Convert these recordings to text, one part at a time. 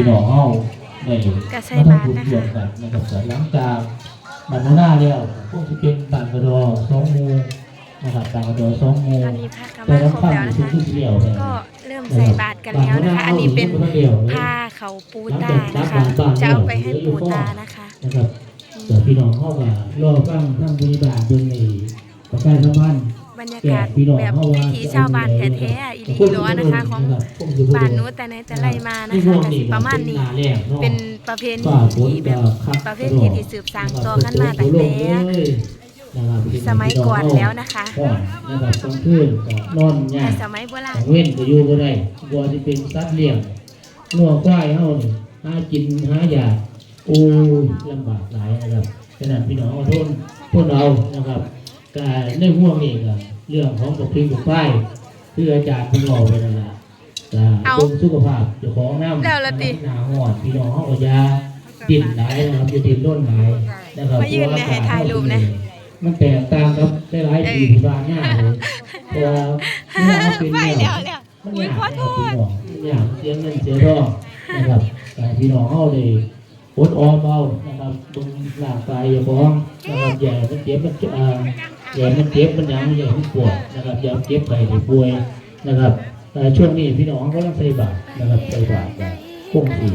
พี่น้องเฮาได้ก็ใส่มาบาตรทำบุญนะคะร่วมกันนะครับแต่หลังจากบรรณนาแล้วพวกที่เป็นบานกระดอสองหมูนะครับบานกระดอสองหมูตอนนี้พระกแต่มาครบลำพังแล้วนะที่คะที่เดียวเนี่ยก็เริ่มใส่บาตรกันแล้วนะคะ อันนี้เป็นผ้าเขาปูตานะคะ จะเอาไปให้ปูตานะคะนะครับแต่พี่น้องเข้ากับรอฟังทั้งบริบาลเบื้องในประชาสัมพันธ์ บรรยากาศแบบวิถีชาวบ้านแท้ๆอีหลีล้อนะคะ ของบ้านนู้นแต่ไหนแต่ไรมานะคะก็สิประมาณนี้ เป็นประเพณีที่แบบประเพณีที่สืบสานต่อกันมาตั้งแต่สมัยก่อนแล้วนะคะก่อนนะครับกลางคืนก็นอนยาในกสมัยโบราขอณงเว้นก็อยู่บ่ได้บัวที่เป็นสัตว์เลี้ยงงัวควายเฮานี่หากินหายากโอ้ยลำบากหลายนะครับขนาดพี่น้องเอาทนทนเอานะครับก็ในห่วงนี้ก็ เรื่องของกับพริกกับไฟคืออาจารย์เพิ่นบอกไว้นั่นล่ะก็เอาเป็นสุขภาพเจ้าของน้ำแล้วล่ะติหนาหอดพี่น้องเฮาก็อยาดิ้นหลายนะครับอย่าดิ้นร่นหลายนะครับมายืนเนี่ยให้ถ่ายรูปนะมันแตกต่างกับหลายๆปีที่ผ่านมาเลยเพราะว่าเมื่อมันเป็นไปแนแล้ววแล้วมันอุ้ยยากขอนะโทครับพี่ษน้องมันอยากเสียเงินเสียทองนะครับแต่พี่น้องเขาเลยอดออมเอานะครับตรงร่างกายอย่าฟ้องนะครับอย่ามันเจ็บมันเอ่ออย่ามันเจ็บมันหยังอย่ามันปวดนะครับอย่าเจ็บไปหรือป่วยนะครับแต่ช่วงนี้พี่น้องก็ต้องใส่บาตรนะครับใส่บาตรแบบคงสี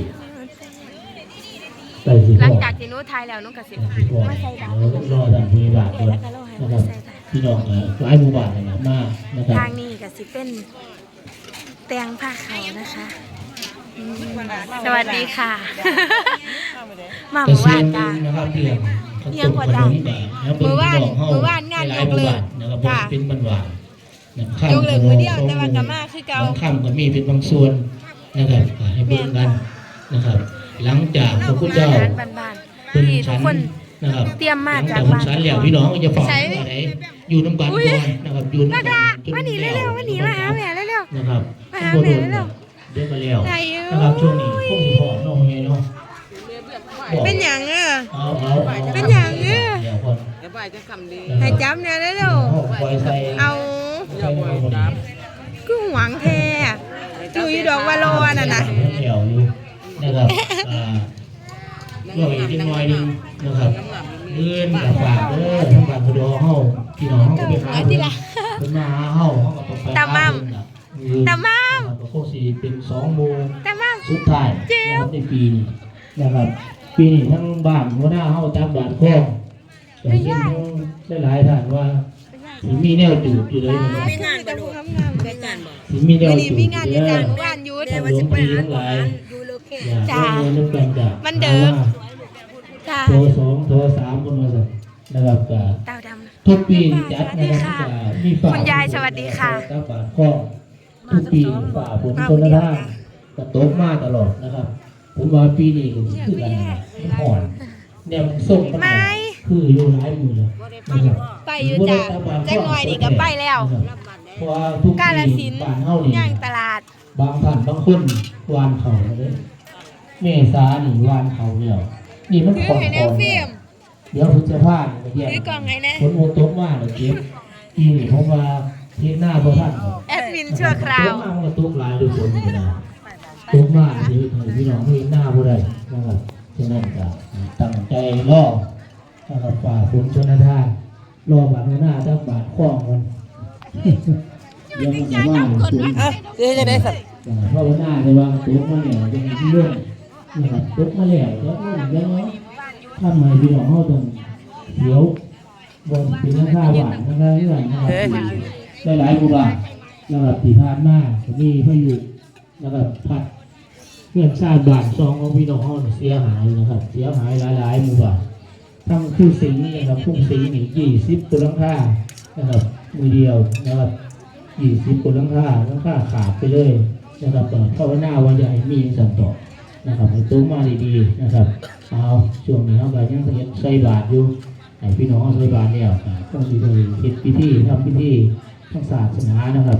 ใส่สีหลังทองจากที่หนู้ทายแล้วหนู้กสิใส่สีทองมาใส่บาตรแล้วรอทางพยาบาลด้วยแล้วก็รอให้นะมาครับใส่บาตรพี่น้องเอ่อหลายหมู่บ้านเลยนะมานะครับทางนี้ก็สิเป็นแตงผ้าขาวนะคะอืมสวัสดีค่ะ มาหมู่บ้านจ้านะครับ เพียงเพียงกว่าจ้ะมื้อวานมื้อวานงานยกเลิกนะครับจ้ะเป็นบ้านหวานนะครับยกเลิกมื้อเดียวแต่ว่าก็มาคือเก่าบางค่ำก็มีเป็นบางส่วนนะครับอ่าให้เบิ่งกันนะครับ หลังจากพระพุทธเจ้าอาหารบ้านเป็นๆที่ทุชั้กนคนนะครับเตรียมมาจากหลับ้านชั้นแล้วพี่น้องก็จะฝากใช้ว่าไหนอยู่น้ำกันอุ๊ก่ยอนนะครับอยู่มาน้ำกักะจนมาหนีเร็วๆมาหนีมาหาแม่เร็วนะครับมาหาแม่เร็วเดี๋ยวก็แล้วๆไหนอยู่นะครับช่วงนี้คงสิพอน้องไงเนาะบอก เป็นหยังอะเอาเอาเอาเป็นอย่างเงี้ยเดี๋ยวคนเดี๋ยวบ่ายจะคำดีให้จับเนี่ยเร็วเอาปล่อยใส่ๆเอาใส่ในมือนี้คือหวังแท้ดูอยู่ดอกวาโลน่ะนะเดี๋ยวอยู่นะครับอ่าก็อีกนิดหน่อยหนึงนะครับเลื่อนกับฝากเด้อทั้งฝากกระโดดเฮาพี่น้องเฮาก็ไปหาเพิ่นเพิ่นมาหาเฮาเฮาก็ต้องไปหาตามั่มเพิ่นน่ะตามั่มนะครับก็คงสิเป็นสองโมงแต่ว่าสุดท้ายเจี๊ยบนะครับในปีนี้นะครับ ปีนี้ทั้งบ้านหัวหน้าเฮาตามบ้านข้องแต่เห็นทั้งหลายๆท่านว่าสิมีแนวจูบอยู่เลยนะครับมีงานบรรลุงามๆเลยจ้ะสิมีแนววันจูนี้บมีงานอยู่จ้ะเมื่อวานหยุดแต่ว่าสิไปหาหลายอยู่โลเคอยากจ้าร่วมมือร่วมกันจ้ะมันเด้อจ้าโทรสองโทรสามคนมาสั่นนะครับก็ดาวดำทุกปีจัดนะครับจะมีฝ่าคุณยายสวัสดีค่ะตามบ้านข้องทุกปีฝ่าฝนต้นละท่างก็ตกมาตลอดนะครับ ผมว่าปีนี้ก็สิคือกันนะมันอ่อนเนี่ยมันส่งมันไม่คืออยู่หลายมือเลยนะครับไปอยู่จ้ะจักหน่อยนี่ก็ไปแล้วเพราะว่าทุกกาลปีสินธุ์บ้านเฮานี่ย่างตลาด บางท่านบางคนวานเขาเลยเมษานี่วานเขาแล้วนี่มันคือของให้แนก่วอนฟิล์มเดี๋ยวพุทธภาพก็แย่คือกล่องไงนะฝนโมตกมาเลยเก็บปีนี้ผมว่าเทียหน้าบ่ทันครับแอดมินชั่วคราวตกมามันก็ตกหลายด้วยฝนนี่นะ ตกมาที่พี่น้องเห็นหน้าบ่ได้นะครับฉะนั้นก็ตั้งใจรอนะครับฝ่าฝนชนทานรอบาดหน้าทั้งบาดคล้องมันเดี๋ยวมันว่าฝนเดี๋ยวจะได้สัตว์เพราะว่าหน้าในวางตุ๊กมาเนี่ยจะมีเรื่องนะครับตุ๊กมาแล้วแล้วก็แล้วทำไมพี่น้องเขาต้องเสียวบนเป็นราคาหวานราคาเรื่องนะครับได้หลายหมู่บ้านนะครับที่ผ่านมาก็มีพายุนะครับพัด เพื่อนชาติบานซองของพี่น้องเขาเนี่ยเสียหายนะครับ เสียหายหลายๆหมู่บ้านทั้งคู่สิงนี่นะครับคู่สิงหนี่ยี่สิบตัวลังคานะครับมือเดียวนะครับยี่สิบคนลังค่าลังค่าขาดไปเลยนะครับก็ภาวนาว่าจะให้มีสันต่อนะครับให้ตู้มาดีๆนะครับเอาช่วงนี้เขาก็ยังเฮ็ดใส่บาตรอยู่ให้พี่น้องเอาใส่บาตรแล้วต้องสิได้เฮ็ดพิธีทำพิธีทางศาสนานะครับ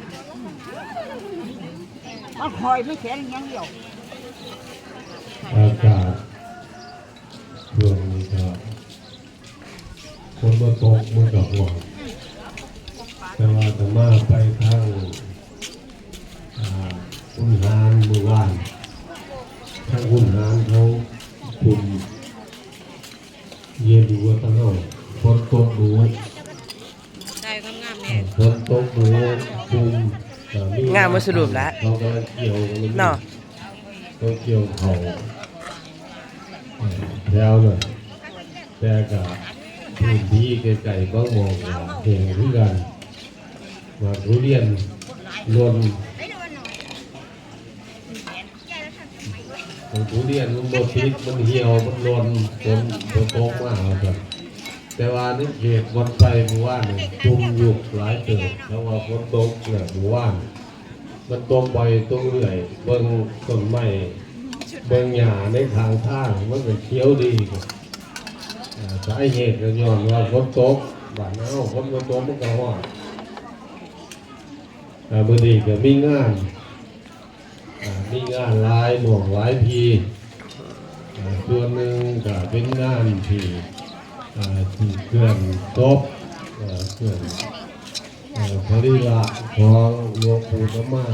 มันคอยไม่แข็งอยังเดียวอากาศช่วงนี้ก็คนมาตกมันกับหัวแต่ว่าจะมาไปทางอ่าคุณหานเมื่อวานทางคุณหานเขาคุมเย็นดูว่าตั้งเอาคนตกดูใช่ครับงามแม่คนตกดูคุมเอ่อ งามมาสรุปแล้วเขาก็เกี่ยวกันเนาะเขาเกี่ยวเขาแล้วเนี่ยแต่กับพื้นที่ไกลๆบางมองว่าเห็นคือกันว่าทุเรียนลนของทุเรียนมันบดติดมันเหี่ยวมันลนฝนฝนตกมาครับแต่ว่าในเขตวันไปเมื่อวานนี่จุ่มอยู่หลายเติบแล้วว่าฝนตกเนี่ยเมื่อวาน มันตรงไปตรงเรื่อย เบิ่งต้นไม้เบิ่งหญ้าในทางทางมันก็เขียวดีสาเหตุก็ย้อนว่าฝนตกบ้านเฮาฝนบ่ตกมันก็ฮอดอ่ามื้อนี้ก็มีงานมีงานหลายหน่วงหลายพีอ่าส่วนหนึ่งก็เป็นงานที่เคลื่อนศพอ่าเคลื่อน พระริละของหลวงปู่ธรรมา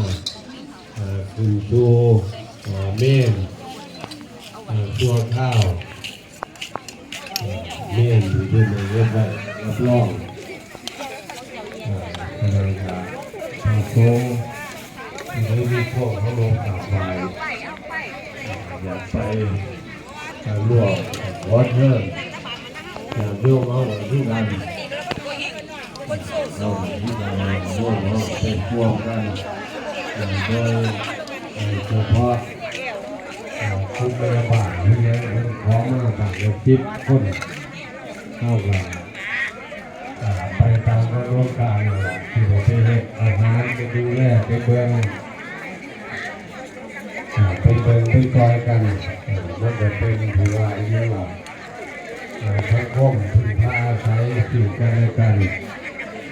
คุณชูเอ่นตัวข้าวเอ่นอยู่ด้วยในเว็บไซต์รับรองเอ่อพระราชาพรงได้มีพวกเขาลงกราบไหว้เอ่ออยากไปเอ่อร่วมวัดเรื่องอยากโยมเอาที่กัน เราที่เราร่วมเราเป็นพวกกันโดยเฉพาะคุณแม่บ้านที่ยังพร้อมมาบ้านเลยคิดคนเข้ากันไปตามกระบวนการที่เราไปเฮ็ดอาหารไปดูแลไปเบิ่งไปเบิ่งไปจอยกันมันจะเป็นถือว่าอย่างนี้ว่าทั้งคมพึ่งพาอาศัยสิ่งกันและกัน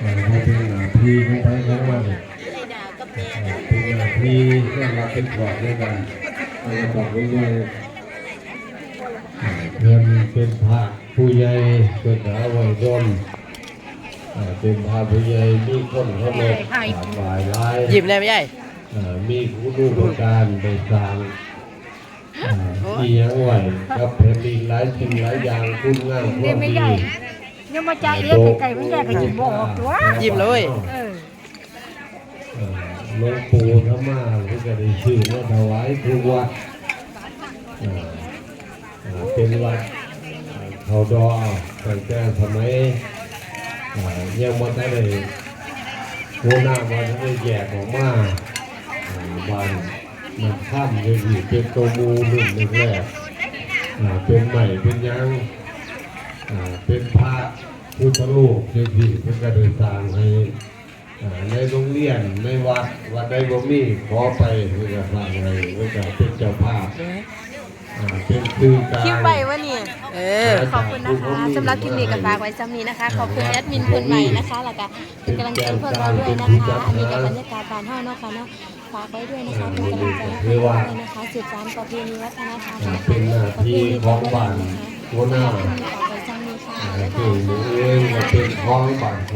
เอ่อมาเป็นหน้าที่ของไปของมันเอ่อเป็นหน้าที่ที่เราเป็นขอบด้วยกันเราจะบอกไว้ด้วยเอ่อเพื่อนเป็นพระผู้ใหญ่เป็นหาไว้ดนอ่าเป็นพระผู้ใหญ่มีคนเขาลบหลายหลายหยิบเลยไม่ใหญ่อ่ามีคุณูปการไปสร้างอ่าที่ยังไหวกับแผ่นดินหลายสิ่งหลายอย่างคุณงามความดี ยังมาจ่าเอ๊ะไก่ไม่แยกกันจิบบอกตัวหยิบเลย เออเอ่อหลวงปู่ธรรมาที่ก็ได้ชื่อว่าถวายทุกวัดเอ่อเอ่อเป็นวัดเอ่อเขาดอตั้งแต่สมัยเอ่อยังมาได้เลยหัวหน้ามาได้แยกออกมาเอ่อบ้านมันข้ามเลยที่เป็นตัวมูรุ่นแรกๆเอ่อเป็นใหม่เป็นยังเอ่อเป็นพระ พุทธรูปที่ที่เพิ่นก็ได้สร้างให้อ่าในโรงเรียนในวัดวัดใดบ่มีขอไปเพื่อจะสร้างให้เพื่อจะเป็นเจ้าภาพอ่าเป็นสื่อกลางคลิปไปวะเนี่ยเออขอบคุณนะคะสำหรับคลิปนี้ก็ฝากไว้ซ้ำนี้นะคะ ขอบคุณแอดมินคนใหม่นะคะแล้วก็เป็นกำลังใจให้พวกเราด้วยนะคะอันนี้ก็บรรยากาศบ้านเฮาเนาะค่ะเนาะฝากไว้ด้วยนะคะเป็นกำลังใจให้พวกเราด้วยนะคะสืบสานประเพณีวัฒนธรรมอ่าเป็นหน้าที่ของบ้านหัวหน้า ฝากไว้ซ้ำนี้ค่ะอ่าคือหนูเองก็เป็นของบ้าน